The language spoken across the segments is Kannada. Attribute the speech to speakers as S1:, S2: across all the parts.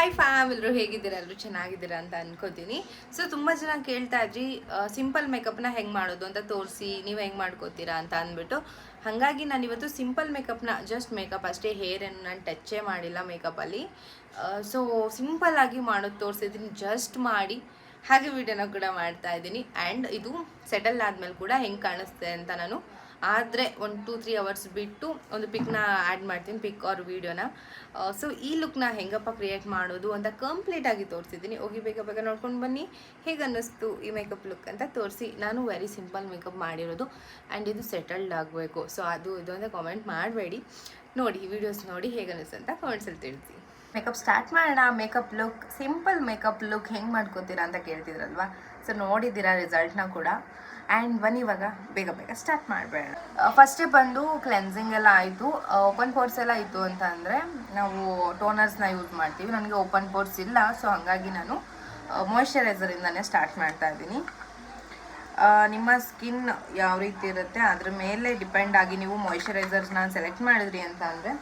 S1: ಹಾಯ್ ಫ್ಯಾಮ್ ಎಲ್ಲರೂ ಹೇಗಿದ್ದೀರಾ? ಎಲ್ಲರೂ ಚೆನ್ನಾಗಿದ್ದೀರಾ ಅಂತ ಅನ್ಕೋತೀನಿ. ಸೊ ತುಂಬ ಜನ ಕೇಳ್ತಾ ಇದ್ರಿ ಸಿಂಪಲ್ ಮೇಕಪ್ನ ಹೆಂಗೆ ಮಾಡೋದು ಅಂತ ತೋರಿಸಿ, ನೀವು ಹೆಂಗೆ ಮಾಡ್ಕೋತೀರಾ ಅಂತ ಅಂದ್ಬಿಟ್ಟು. ಹಾಗಾಗಿ ನಾನು ಇವತ್ತು ಸಿಂಪಲ್ ಮೇಕಪ್ನ ಜಸ್ಟ್ ಮೇಕಪ್ ಅಷ್ಟೇ ಹೇರನ್ನು ನಾನು ಟಚ್ಚೇ ಮಾಡಿಲ್ಲ ಮೇಕಪ್ಪಲ್ಲಿ ಸೊ ಸಿಂಪಲ್ ಆಗಿ ಮಾಡೋದು ತೋರಿಸಿದ್ದೀನಿ ಜಸ್ಟ್ ಮಾಡಿ. ಹಾಗೆ ವಿಡಿಯೋನ ಕೂಡ ಮಾಡ್ತಾ ಇದ್ದೀನಿ. ಆ್ಯಂಡ್ ಇದು ಸೆಟಲ್ ಆದಮೇಲೆ ಕೂಡ ಹೆಂಗೆ ಕಾಣಿಸ್ತೆ ಅಂತ ನಾನು ಆದರೆ ಒಂದು ಟೂ ತ್ರೀ ಅವರ್ಸ್ ಬಿಟ್ಟು ಒಂದು ಪಿಕ್ನ ಆ್ಯಡ್ ಮಾಡ್ತೀನಿ ಪಿಕ್ ಆರ್ ವೀಡಿಯೋನ ಸೊ ಈ ಲುಕ್ನ ಹೆಂಗಪ್ಪ ಕ್ರಿಯೇಟ್ ಮಾಡೋದು ಅಂತ ಕಂಪ್ಲೀಟಾಗಿ ತೋರಿಸಿದ್ದೀನಿ. ಹೋಗಿ ಬೇಗ ಬೇಗ ನೋಡ್ಕೊಂಡು ಬನ್ನಿ. ಹೇಗೆ ಅನ್ನಿಸ್ತು ಈ ಮೇಕಪ್ ಲುಕ್ ಅಂತ ತೋರಿಸಿ. ನಾನು ವೆರಿ ಸಿಂಪಲ್ ಮೇಕಪ್ ಮಾಡಿರೋದು ಆ್ಯಂಡ್ ಇದು ಸೆಟಲ್ಡ್ ಆಗಬೇಕು. ಸೊ ಅದು, ಇದು ಅಂತ ಕಾಮೆಂಟ್ ಮಾಡಬೇಡಿ. ನೋಡಿ ವಿಡಿಯೋಸ್ ನೋಡಿ ಹೇಗೆ ಅನ್ನಿಸ್ತು ಅಂತ ಕಾಮೆಂಟ್ಸಲ್ಲಿ ತಿಳಿಸಿ. ಮೇಕಪ್ ಸ್ಟಾರ್ಟ್ ಮಾಡೋಣ. Makeup look simple makeup look ಹೆಂಗೆ ಮಾಡ್ಕೋತೀರಾ ಅಂತ ಕೇಳ್ತಿದ್ರಲ್ವಾ? ಸೊ ನೋಡಿದ್ದೀರಾ ರಿಸಲ್ಟ್ನ ಕೂಡ. ಆ್ಯಂಡ್ ಬನ್ನಿ ಇವಾಗ ಬೇಗ ಬೇಗ ಸ್ಟಾರ್ಟ್ ಮಾಡಬೇಡ. ಫಸ್ಟೇ ಬಂದು ಕ್ಲೆನ್ಸಿಂಗ್ ಎಲ್ಲ ಆಯಿತು. ಓಪನ್ ಪೋರ್ಸ್ ಎಲ್ಲ ಇತ್ತು ಅಂತ ಅಂದರೆ ನಾವು ಟೋನರ್ಸ್ನ ಯೂಸ್ ಮಾಡ್ತೀವಿ. ನನಗೆ ಓಪನ್ ಪೋರ್ಸ್ ಇಲ್ಲ ಸೊ ಹಾಗಾಗಿ ನಾನು ಮಾಯ್ಶ್ಚರೈಸರಿಂದನೇ ಸ್ಟಾರ್ಟ್ ಮಾಡ್ತಾ ಇದ್ದೀನಿ. ನಿಮ್ಮ ಸ್ಕಿನ್ ಯಾವ ರೀತಿ ಇರುತ್ತೆ, ಅದ್ರ ಮೇಲೆ ಡಿಪೆಂಡ್ ಆಗಿ ನೀವು ಮಾಯ್ಶ್ಚರೈಸರ್ಸ್ನ ಸೆಲೆಕ್ಟ್ ಮಾಡಿದ್ರಿ ಅಂತ ಅಂದರೆ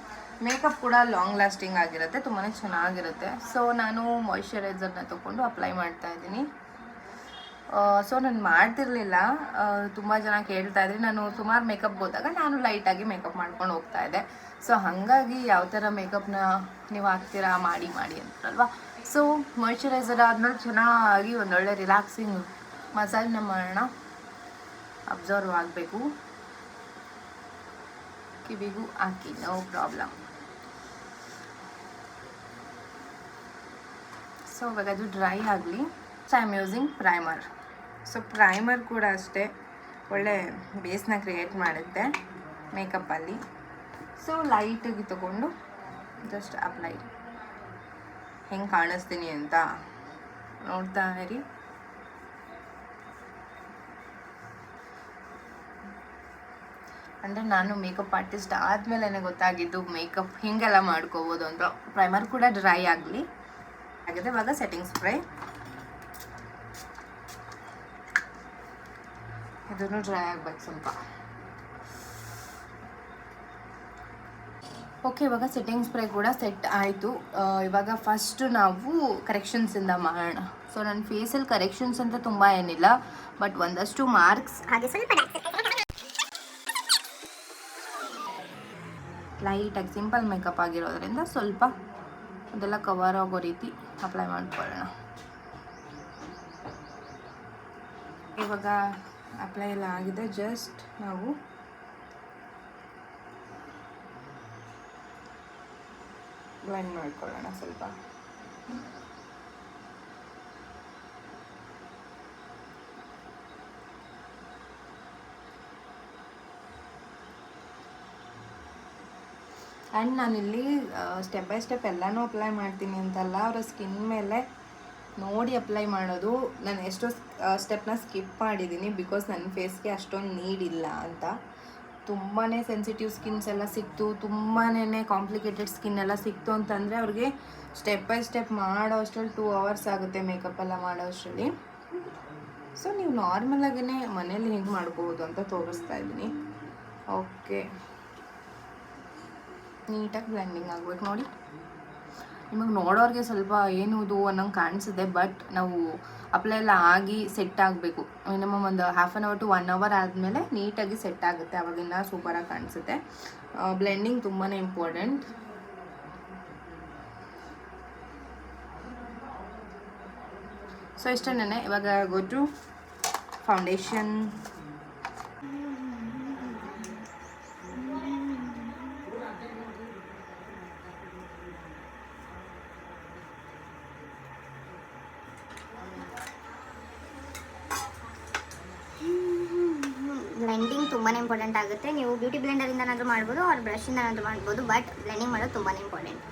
S1: ಮೇಕಪ್ ಕೂಡ ಲಾಂಗ್ ಲಾಸ್ಟಿಂಗ್ ಆಗಿರುತ್ತೆ ತುಂಬಾ ಚೆನ್ನಾಗಿರುತ್ತೆ. ಸೊ ನಾನು ಮಾಯ್ಶ್ಚರೈಸರ್ನ ತೊಗೊಂಡು ಅಪ್ಲೈ ಮಾಡ್ತಾ ಇದ್ದೀನಿ. ಸೊ ನಾನು ಮಾಡ್ತಿರ್ಲಿಲ್ಲ. ತುಂಬ ಜನ ಕೇಳ್ತಾ ಇದ್ರಿ. ನಾನು ಸುಮಾರು ಮೇಕಪ್ ಹೋದಾಗ ನಾನು ಲೈಟಾಗಿ ಮೇಕಪ್ ಮಾಡ್ಕೊಂಡು ಹೋಗ್ತಾ ಇದ್ದೆ. ಸೊ ಹಾಗಾಗಿ ಯಾವ ಥರ ಮೇಕಪ್ನ ನೀವು ಹಾಕ್ತೀರಾ ಮಾಡಿ ಮಾಡಿ ಅಂತಾರಲ್ವ ಸೊ ಮಾಯ್ಶ್ಚರೈಸರ್ ಆದ್ಮೇಲೆ ಚೆನ್ನಾಗಿ ಒಂದೊಳ್ಳೆ ರಿಲ್ಯಾಕ್ಸಿಂಗ್ ಮಸಾಜ್ನ ಮಾಡೋಣ. ಅಬ್ಸರ್ವ್ ಆಗಬೇಕು. ಕಿವಿಗೂ ಹಾಕಿ ನೋ ಪ್ರಾಬ್ಲಮ್ ಸೊ ಇವಾಗ ಅದು ಡ್ರೈ ಆಗಲಿ. So I am using primer so primer ಕೂಡ ಅಷ್ಟೇ. ಒಳ್ಳೆ ಬೇಸ್ನ ಕ್ರಿಯೇಟ್ ಮಾಡುತ್ತೆ ಮೇಕಪ್ಪಲ್ಲಿ ಸೊ ಲೈಟಾಗಿ ತಗೊಂಡು ಜಸ್ಟ್ ಅಪ್ಲೈ ಹೆಂಗೆ ಕಾಣಿಸ್ತೀನಿ ಅಂತ ನೋಡ್ತಾ ಇರಿ. ಅಂದರೆ ನಾನು ಮೇಕಪ್ ಆರ್ಟಿಸ್ಟ್ ಆದಮೇಲೆ ಗೊತ್ತಾಗಿದ್ದು ಮೇಕಪ್ ಹಿಂಗೆಲ್ಲ ಮಾಡ್ಕೋಬೋದು ಅಂತ. ಪ್ರೈಮರ್ ಕೂಡ ಡ್ರೈ ಆಗಲಿ. ಆಗಿದೆ ಇವಾಗ ಸೆಟ್ಟಿಂಗ್ ಸ್ಪ್ರೇ ಇದನ್ನು ಡ್ರೈ ಆಗ್ಬೇಕು ಸ್ವಲ್ಪ. ಓಕೆ ಇವಾಗ ಸೆಟ್ಟಿಂಗ್ ಸ್ಪ್ರೇ ಕೂಡ ಸೆಟ್ ಆಯಿತು. ಇವಾಗ ಫಸ್ಟ್ ನಾವು ಕರೆಕ್ಷನ್ಸಿಂದ ಮಾಡೋಣ. ಸೊ ನನ್ನ ಫೇಸಲ್ಲಿ ಕರೆಕ್ಷನ್ಸ್ ಅಂತ ತುಂಬ ಏನಿಲ್ಲ ಬಟ್ ಒಂದಷ್ಟು ಮಾರ್ಕ್ಸ್
S2: ಹಾಗೆ ಸ್ವಲ್ಪ
S1: ಲೈಟಾಗಿ ಸಿಂಪಲ್ ಮೇಕಪ್ ಆಗಿರೋದ್ರಿಂದ ಸ್ವಲ್ಪ ಅದೆಲ್ಲ ಕವರ್ ಆಗೋ ರೀತಿ ಅಪ್ಲೈ ಮಾಡ್ಕೊಳ್ಳೋಣ. ಇವಾಗ ಅಪ್ಲೈ ಎಲ್ಲ ಆಗಿದೆ. ಜಸ್ಟ್ ನಾವು ಬ್ಲೆಂಡ್ ಮಾಡ್ಕೊಳ್ಳೋಣ ಸ್ವಲ್ಪ. ಆ್ಯಂಡ್ ನಾನಿಲ್ಲಿ ಸ್ಟೆಪ್ ಬೈ ಸ್ಟೆಪ್ ಎಲ್ಲನೂ ಅಪ್ಲೈ ಮಾಡ್ತೀನಿ ಅಂತಲ್ಲ. ಅವರ ಸ್ಕಿನ್ ಮೇಲೆ ನೋಡಿ ಅಪ್ಲೈ ಮಾಡೋದು. ನಾನು ಎಷ್ಟೋ ಸ್ಟೆಪ್ನ ಸ್ಕಿಪ್ ಮಾಡಿದ್ದೀನಿ ಬಿಕಾಸ್ ನನ್ನ ಫೇಸ್ಗೆ ಅಷ್ಟೊಂದು ನೀಡ್ ಇಲ್ಲ ಅಂತ. ತುಂಬಾ ಸೆನ್ಸಿಟಿವ್ ಸ್ಕಿನ್ಸ್ ಎಲ್ಲ ಸಿಕ್ತು. ತುಂಬಾ ಕಾಂಪ್ಲಿಕೇಟೆಡ್ ಸ್ಕಿನ್ ಎಲ್ಲ ಸಿಕ್ತು ಅಂತಂದರೆ ಅವ್ರಿಗೆ ಸ್ಟೆಪ್ ಬೈ ಸ್ಟೆಪ್ ಮಾಡೋ ಅಷ್ಟರಲ್ಲಿ ಟೂ ಅವರ್ಸ್ ಆಗುತ್ತೆ ಮೇಕಪ್ ಎಲ್ಲ ಮಾಡೋ ಅಷ್ಟರಲ್ಲಿ. ಸೊ ನೀವು ನಾರ್ಮಲಾಗೇ ಮನೇಲಿ ಹೆಂಗೆ ಮಾಡ್ಕೋಬೋದು ಅಂತ ತೋರಿಸ್ತಾ ಇದ್ದೀನಿ. ಓಕೆ ನೀಟಾಗಿ ಬ್ಲೆಂಡಿಂಗ್ ಆಗ್ಬೇಕು ನೋಡಿ. ನಿಮಗೆ ನೋಡೋರಿಗೆ ಸ್ವಲ್ಪ ಏನು ಇದು ಅನ್ನೋಂಗೆ ಕಾಣಿಸುತ್ತೆ ಬಟ್ ನಾವು ಅಪ್ಲೈ ಎಲ್ಲ ಆಗಿ ಸೆಟ್ ಆಗಬೇಕು. ಮಿನಿಮಮ್ ಒಂದು half an hour to one hour ಆದಮೇಲೆ ನೀಟಾಗಿ ಸೆಟ್ ಆಗುತ್ತೆ. ಅವಾಗಿನ್ನ ಸೂಪರಾಗಿ ಕಾಣಿಸುತ್ತೆ. ಬ್ಲೆಂಡಿಂಗ್ ತುಂಬಾ ಇಂಪಾರ್ಟೆಂಟ್ ಸೊ ಇಷ್ಟೇ ಇವಾಗ ಗೊತ್ತು ಫೌಂಡೇಶನ್
S2: ಬ್ಲೆಂಡಿಂಗ್ ತುಂಬಾ ಇಂಪಾರ್ಟೆಂಟ್ ಆಗುತ್ತೆ. ನೀವು ಬ್ಯೂಟಿ ಬ್ಲೆಂಡರಿಂದನಾದರೂ ಮಾಡ್ಬೋದು ಅವ್ರ ಬ್ರಷಿಂದನಾದರೂ ಮಾಡ್ಬೋದು ಬಟ್ ಬ್ಲೆಂಡಿಂಗ್ ಮಾಡೋದು ತುಂಬಾ ಇಂಪಾರ್ಟೆಂಟ್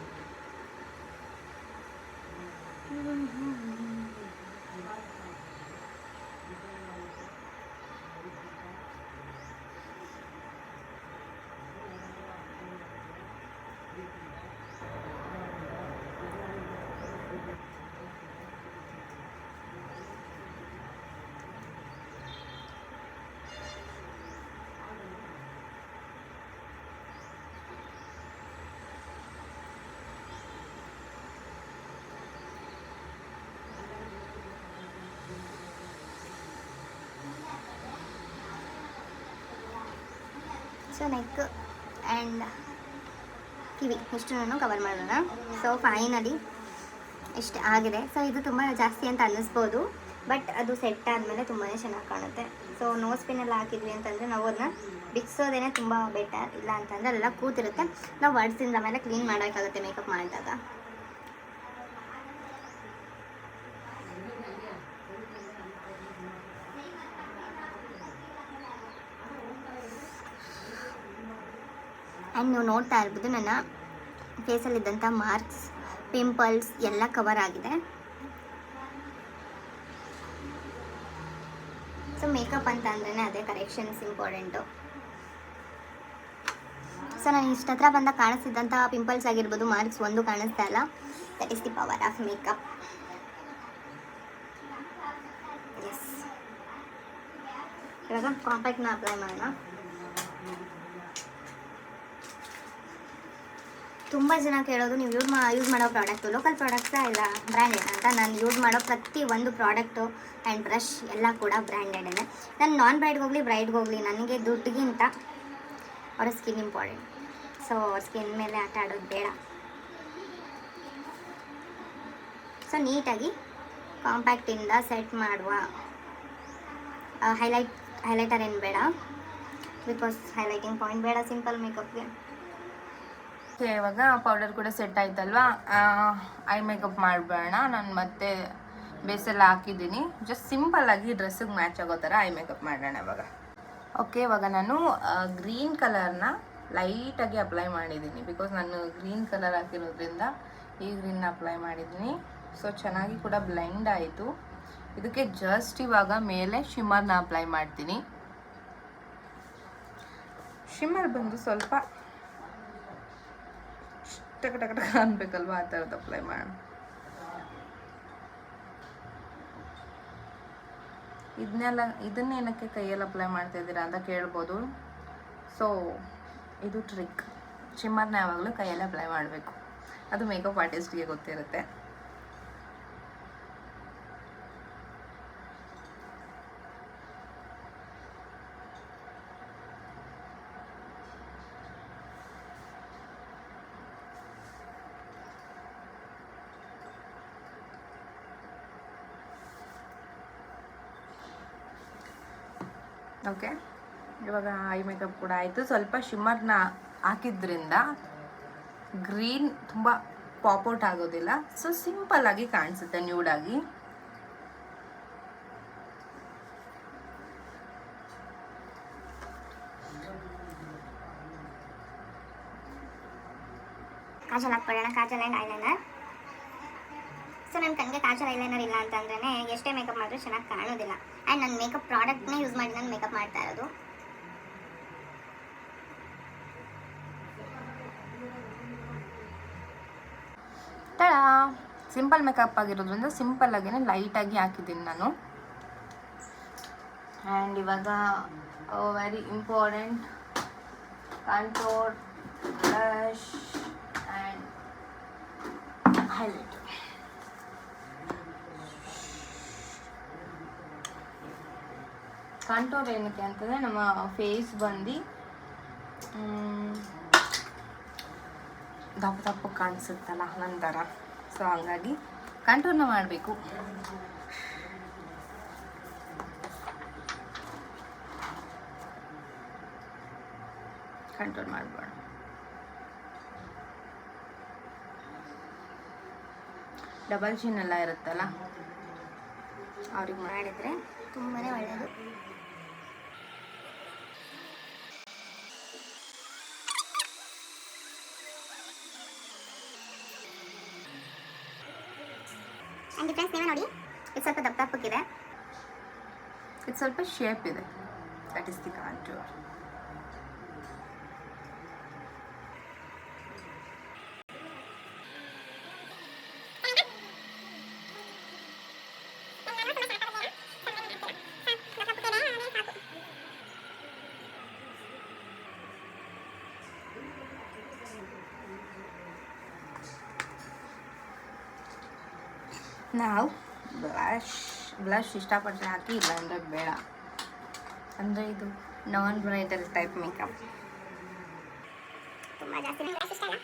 S2: ಸೊ ನೆಕ್ ಆ್ಯಂಡ್ ಕಿವಿ ಇಷ್ಟನ್ನು ಕವರ್ ಮಾಡೋಣ. ಸೊ ಫೈನಲಿ ಇಷ್ಟು ಆಗಿದೆ. ಸೊ ಇದು ತುಂಬ ಜಾಸ್ತಿ ಅಂತ ಅನ್ನಿಸ್ಬೋದು. ಬಟ್ ಅದು ಸೆಟ್ ಆದಮೇಲೆ ತುಂಬಾ ಚೆನ್ನಾಗಿ ಕಾಣುತ್ತೆ. ಸೊ ನೋಸ್ ಪಿನ್ ಎಲ್ಲ ಹಾಕಿದ್ವಿ ಅಂತಂದರೆ ನಾವು ಅದನ್ನ ಬಿಡಿಸೋದೇನೆ ತುಂಬ ಬೆಟರ್ ಇಲ್ಲ ಅಂತಂದರೆ ಅಲ್ಲೆಲ್ಲ ಕೂತಿರುತ್ತೆ. ನಾವು ವರ್ಡ್ಸಿಂದ ಮೇಲೆ ಕ್ಲೀನ್ ಮಾಡೋಕ್ಕಾಗುತ್ತೆ ಮೇಕಪ್ ಮಾಡಿದಾಗ. ಆ್ಯಂಡ್ ನೀವು ನೋಡ್ತಾ ಇರ್ಬೋದು ನನ್ನ ಫೇಸಲ್ಲಿದ್ದಂಥ ಮಾರ್ಕ್ಸ್, ಪಿಂಪಲ್ಸ್ ಎಲ್ಲ ಕವರ್ ಆಗಿದೆ. ಸೊ ಮೇಕಪ್ ಅಂತ ಅಂದ್ರೆ ಅದೇ ಕರೆಕ್ಷನ್ಸ್ ಇಂಪಾರ್ಟೆಂಟು ಸೊ ನಾನು ಇಷ್ಟ ಹತ್ರ ಬಂದ ಕಾಣಿಸ್ತಿದ್ದಂಥ ಪಿಂಪಲ್ಸ್ ಆಗಿರ್ಬೋದು, ಮಾರ್ಕ್ಸ್ ಒಂದು ಕಾಣಿಸ್ತಾ ಇಲ್ಲ. That is the power of makeup yes ಇವಾಗ ಕಾಂಪ್ಯಾಕ್ಟ್ನ ಅಪ್ಲೈ ಮಾಡೋಣ. ತುಂಬ ಜನ ಕೇಳೋದು, ನೀವು ಯೂಸ್ ಮಾ ಯೂಸ್ ಮಾಡೋ ಪ್ರಾಡಕ್ಟು ಲೋಕಲ್ ಪ್ರಾಡಕ್ಟ್ಸಾ ಇಲ್ಲ ಬ್ರ್ಯಾಂಡೆಡ್ ಅಂತ ನಾನು ಯೂಸ್ ಮಾಡೋ ಪ್ರತಿ ಒಂದು ಪ್ರಾಡಕ್ಟು ಆ್ಯಂಡ್ ಬ್ರಷ್ ಎಲ್ಲ ಕೂಡ ಬ್ರ್ಯಾಂಡೆಡ್ ಇದೆ. ನಾನು ನಾನ್ ಬ್ರೈಡ್ಗೆ ಹೋಗಲಿ ಬ್ರೈಡ್ಗೆ ಹೋಗಲಿ, ನನಗೆ ದುಡ್ಡಿಗಿಂತ ಅವರ ಸ್ಕಿನ್ ಇಂಪಾರ್ಟೆಂಟ್ ಸೊ ಅವ್ರ ಸ್ಕಿನ್ ಮೇಲೆ ಆಟ ಆಡೋದು ಬೇಡ. ಸೊ ನೀಟಾಗಿ ಕಾಂಪ್ಯಾಕ್ಟಿಂದ ಸೆಟ್ ಮಾಡುವ ಹೈಲೈಟ್ ಹೈಲೈಟರ್ ಏನು ಬೇಡ ಬಿಕಾಸ್ ಹೈಲೈಟಿಂಗ್ ಪಾಯಿಂಟ್ ಬೇಡ ಸಿಂಪಲ್ ಮೇಕಪ್ಗೆ
S1: ಓಕೆ ಇವಾಗ ಪೌಡರ್ ಕೂಡ ಸೆಟ್ ಆಯ್ತಲ್ವಾ? ಐ ಮೇಕಪ್ ಮಾಡಬೇಡ ನಾನು ಮತ್ತೆ ಬೇಸೆಲ್ಲ ಹಾಕಿದ್ದೀನಿ. ಜಸ್ಟ್ ಸಿಂಪಲ್ ಆಗಿ ಡ್ರೆಸ್ಸಿಗೆ ಮ್ಯಾಚ್ ಆಗೋ ಥರ ಐ ಮೇಕಪ್ ಮಾಡೋಣ ಇವಾಗ. ಓಕೆ ಇವಾಗ ನಾನು ಗ್ರೀನ್ ಕಲರ್ನ ಲೈಟಾಗಿ ಅಪ್ಲೈ ಮಾಡಿದ್ದೀನಿ. ಬಿಕಾಸ್ ನಾನು ಗ್ರೀನ್ ಕಲರ್ ಹಾಕಿರೋದ್ರಿಂದ ಈ ಗ್ರೀನ್ ಅಪ್ಲೈ ಮಾಡಿದ್ದೀನಿ. ಸೊ ಚೆನ್ನಾಗಿ ಕೂಡ ಬ್ಲೆಂಡ್ ಆಯಿತು. ಇದಕ್ಕೆ ಜಸ್ಟ್ ಇವಾಗ ಮೇಲೆ ಶಿಮರ್ನ ಅಪ್ಲೈ ಮಾಡ್ತೀನಿ. ಶಿಮ್ಮರ್ ಬಂದು ಸ್ವಲ್ಪ ಟಕ ಟಕ ಟಕ ಅನ್ಬೇಕಲ್ವಾ ಆ ಥರದ್ದು ಅಪ್ಲೈ ಮಾಡೋಣ. ಇದನ್ನೆಲ್ಲ ಇದನ್ನೇನಕ್ಕೆ ಕೈಯಲ್ಲಿ ಅಪ್ಲೈ ಮಾಡ್ತಾ ಇದ್ದೀರಾ ಅಂತ ಕೇಳ್ಬೋದು. ಸೊ ಇದು ಟ್ರಿಕ್ ಶಿಮ್ಮರ್ನ ಯಾವಾಗಲೂ ಕೈಯಲ್ಲಿ ಅಪ್ಲೈ ಮಾಡಬೇಕು. ಅದು ಮೇಕಪ್ ಆರ್ಟಿಸ್ಟ್ಗೆ ಗೊತ್ತಿರುತ್ತೆ. ಓಕೆ. ಇವಾಗ ಐ ಮೇಕಪ್ ಕೂಡ ಆಯಿತು. ಸ್ವಲ್ಪ ಶಿಮ್ಮರ್ನ ಹಾಕಿದ್ರಿಂದ ಗ್ರೀನ್ ತುಂಬ ಪಾಪೌಟ್ ಆಗೋದಿಲ್ಲ. ಸೊ ಸಿಂಪಲ್ಲಾಗಿ ಕಾಣಿಸುತ್ತೆ ನ್ಯೂಡಾಗಿ
S2: ಕಾಜಲ್ ಹಾಕ್ಕೊಳ್ಳೋಣ. ಕಾಜಲ್ ಆ್ಯಂಡ್ ಐಲೈನರ್ ಸೊ ನನ್ನ ಕಣ್ಣಿಗೆ ಕಾಜಲ್ ಐಲೈನರ್ ಇಲ್ಲ ಅಂತಂದ್ರೆ ಎಷ್ಟೇ ಮೇಕಪ್ ಮಾಡಿದ್ರು ಚೆನ್ನಾಗಿ ಕಾಣೋದಿಲ್ಲ. ಆ್ಯಂಡ್ ನನ್ನ ಮೇಕಪ್ ಪ್ರಾಡಕ್ಟ್ನೇ ಯೂಸ್ ಮಾಡಿ ನಾನು ಮೇಕಪ್ ಮಾಡ್ತಾ ಇರೋದು.
S1: ತಡಾ. ಸಿಂಪಲ್ ಮೇಕಪ್ ಆಗಿರೋದ್ರಿಂದ ಸಿಂಪಲ್ ಆಗಿನೇ ಲೈಟಾಗಿ ಹಾಕಿದ್ದೀನಿ ನಾನು. ಆ್ಯಂಡ್ ಇವಾಗ very important contour blush and highlight contour ಏನಕ್ಕೆ ಅಂತಂದರೆ ನಮ್ಮ ಫೇಸ್ ಬಂದು ದಪ್ಪ ದಪ್ಪ ಕಾಣಿಸುತ್ತಲ್ಲ ನಂತರ ಸೊ ಹಂಗಾಗಿ ಕಂಟ್ರೋಲ್ನ ಮಾಡಬೇಕು. ಕಂಟ್ರೋಲ್ ಮಾಡಬಾರ್ದು. ಡಬಲ್ ಚಿನ್ ಎಲ್ಲ ಇರುತ್ತಲ್ಲ,
S2: ಅವ್ರಿಗೆ ಮಾಡಿದರೆ ತುಂಬಾ ಒಳ್ಳೆಯದು ಇದು ಸ್ವಲ್ಪ
S1: ಶೇಪ್ ಇದೆ. ದಟ್ ಇಸ್ ದಿ ಕಾಂಟೂರ್ ನಾವು ಬ್ಲಷ್ ಬ್ಲಷ್ ಇಷ್ಟಪಟ್ಟರೆ ಹಾಕಿ ಇಲ್ಲ ಅಂದರೆ ಬೇಡ. ಅಂದರೆ ಇದು ನಾನ್ ಬ್ರೈಡಲ್ ಟೈಪ್ ಮೇಕಪ್
S3: ತುಂಬ ಜಾಸ್ತಿ ನಂಗೆ ಇಷ್ಟ ಇಲ್ಲ.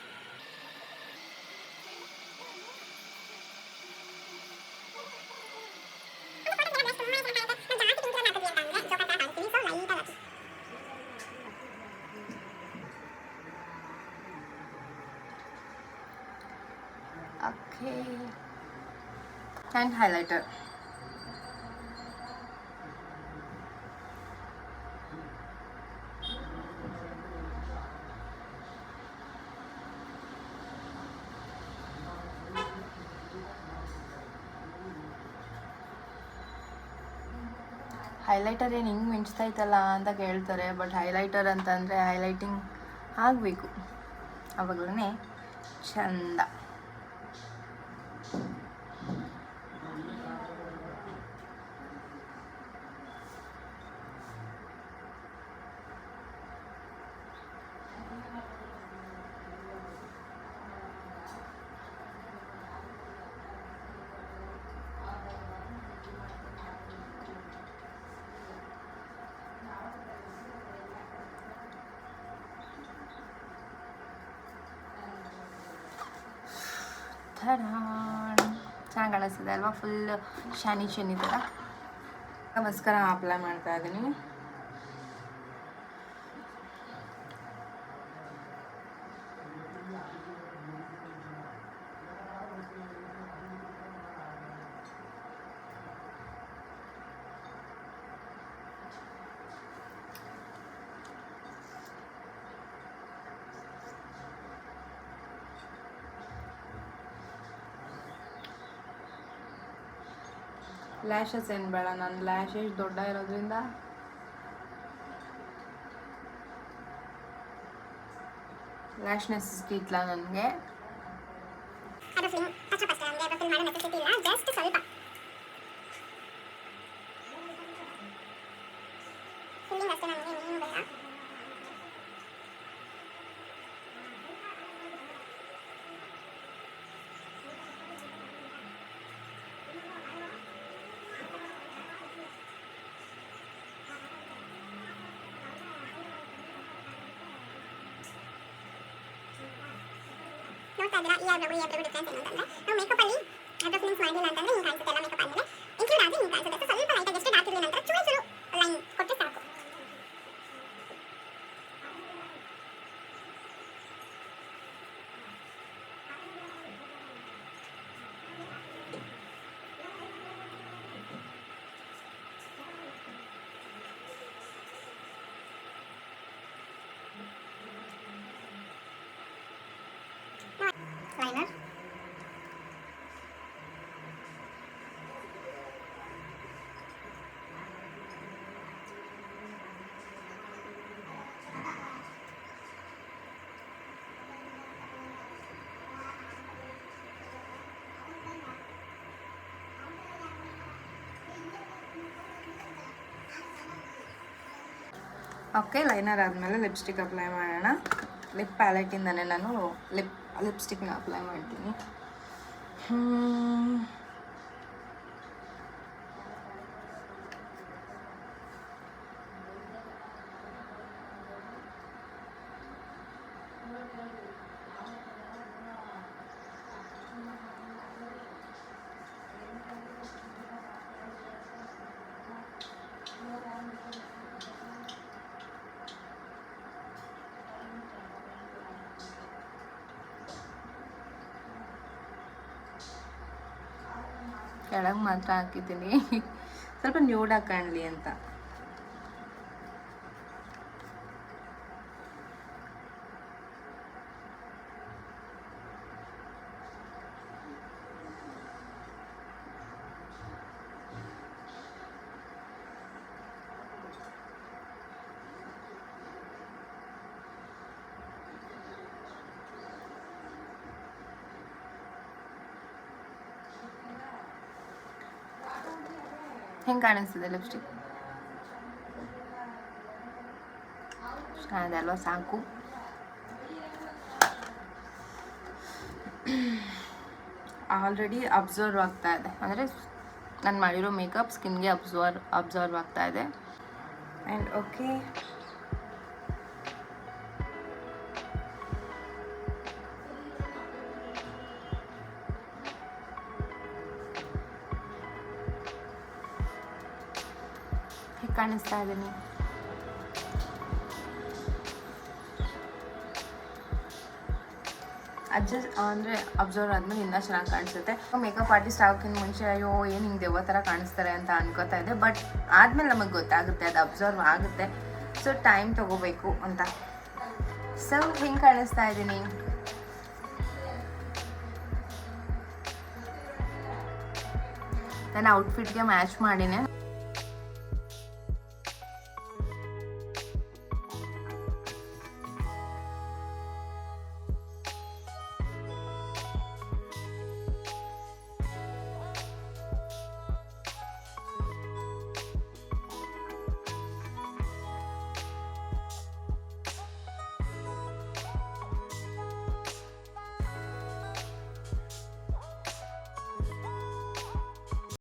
S1: ಹೈಲೈಟರ್ ಏನು ಹಿಂಗೆ ಮಿಂಚ್ತೈತಲ್ಲ ಅಂತ ಕೇಳ್ತಾರೆ ಬಟ್ ಹೈಲೈಟರ್ ಅಂತಂದರೆ ಹೈಲೈಟಿಂಗ್ ಆಗಬೇಕು. ಆವಾಗಲೇ ಚಂದ ಥರಾಣ್ ಚೆನ್ನಾಗಿ ಕಾಣಿಸ್ತಿದೆ ಅಲ್ವಾ? ಫುಲ್ ಶಾನಿ ಶನಿ ಥರ ನಮಸ್ಕಾರ ಅಪ್ಲೈ ಮಾಡ್ತಾ ಇದ್ದೀನಿ. ಲ್ಯಾಶಸ್ ಏನು ಬೇಡ ನನ್ನ ಲ್ಯಾಶಸ್ ದೊಡ್ಡ ಇರೋದ್ರಿಂದ. ಲ್ಯಾಶ್ ನೆಸೆಸಿಟಿ ಇಲ್ಲ ನನಗೆ
S3: ಅದು ಫಿಲ್ಮ್ ಟಚ್ ಅಪ್ ಅಷ್ಟೇ ಅಂದರೆ ಅದು ಫಿಲ್ಮ್ ಮಾಡೋ ನೆಸೆಸಿಟಿ ಇಲ್ಲ ಜಸ್ಟ್ ಸ್ವಲ್ಪ ಫಿಲ್ಲಿಂಗ್ ಅಷ್ಟೇ ನನಗೆ ನೀನು ಬೇಡ ನೋಡ್ತಾ ಇದ್ದೀರಾ ಈ ಐಬ್ರೋಗೂ ಈ ಐಬ್ರೋಗೂ ಡಿಫ್ರೆನ್ಸ್ ಏನು ಅಂತಂದ್ರೆ ನಾವು ಮೇಕಪ್ ಅಲ್ಲಿ ಐಬ್ರೋ ಫಿಲಿಂಗ್ಸ್ ಮಾಡಿಲ್ಲ ಅಂತಂದ್ರೆ ಹಿಂಗೆ ಕಾಣಿಸುತ್ತೆ ಎಲ್ಲ ಮೇಕಪ್ ಆದ್ಮೇಲೆ ಇನ್ಕ್ಲೂಡ್ ಆಗಿ ಹಿಂಗೆ ಕಾಣಿಸುತ್ತೆ ಸೊ ಸ್ವಲ್ಪ ಲೈಟ್ ಆಗಿ ಎಷ್ಟು ಡಾರ್ಕ್ ಇರಲಿ ನಂತರ ಚೂರು ಚೂರು ಲೈನ್ ಕೊಟ್ಟರೆ ಸಾಕು ಲೈನರ್
S1: ಓಕೆ ಲೈನರ್ ಆದಮೇಲೆ ಲಿಪ್ಸ್ಟಿಕ್ ಅಪ್ಲೈ ಮಾಡೋಣ. ಲಿಪ್ ಪ್ಯಾಲೆಟಿಂದನೇ ನಾನು ಲಿಪ್ ಲಿಪ್ಸ್ಟಿಕ್ನ ಅಪ್ಲೈ ಮಾಡ್ತೀನಿ. ಕೆಳಗೆ ಮಾತ್ರ ಹಾಕಿದ್ದೀನಿ. ಸ್ವಲ್ಪ ನ್ಯೂಡಾಗಿ ಕಾಣಲಿ ಅಂತ. ಹೆಂಗೆ ಕಾಣಿಸ್ತಿದೆ ಲಿಪ್ಸ್ಟಿಕ್ ಕಾಣಿದೆ ಅಲ್ವಾ ಸಾಕು. ಆಲ್ರೆಡಿ ಅಬ್ಸರ್ವ್ ಆಗ್ತಾ ಇದೆ. ಅಂದರೆ ನಾನು ಮಾಡಿರೋ ಮೇಕಪ್ ಸ್ಕಿನ್ಗೆ ಅಬ್ಸರ್ವ್ ಅಬ್ಸರ್ವ್ ಆಗ್ತಾ ಇದೆ. ಆ್ಯಂಡ್ ಓಕೆ ಕಾಣಿಸ್ತಾ ಇದ್ದೀನಿ. ಅಡ್ಜಸ್ಟ್ ಅಂದರೆ ಅಬ್ಸರ್ವ್ ಆದ್ಮೇಲೆ ಇನ್ನೂ ಚೆನ್ನಾಗಿ ಕಾಣಿಸುತ್ತೆ. ಮೇಕಪ್ ಆರ್ಟಿಸ್ಟ್ ಆಗೋಕ್ಕಿಂತ ಮುಂಚೆ, ಅಯ್ಯೋ, ಏನು ಹಿಂಗೆ ದೆವ್ವ ಥರ ಕಾಣಿಸ್ತಾರೆ ಅಂತ ಅನ್ಕೋತಾ ಇದೆ ಬಟ್ ಆದಮೇಲೆ ನಮಗೆ ಗೊತ್ತಾಗುತ್ತೆ, ಅದು ಅಬ್ಸರ್ವ್ ಆಗುತ್ತೆ. ಸೊ ಟೈಮ್ ತೊಗೋಬೇಕು ಅಂತ. ಸೊ ಹಿಂಗೆ ಕಾಣಿಸ್ತಾ ಇದ್ದೀನಿ? ನನ್ನ ಔಟ್ಫಿಟ್ಗೆ ಮ್ಯಾಚ್ ಮಾಡಿನೇ.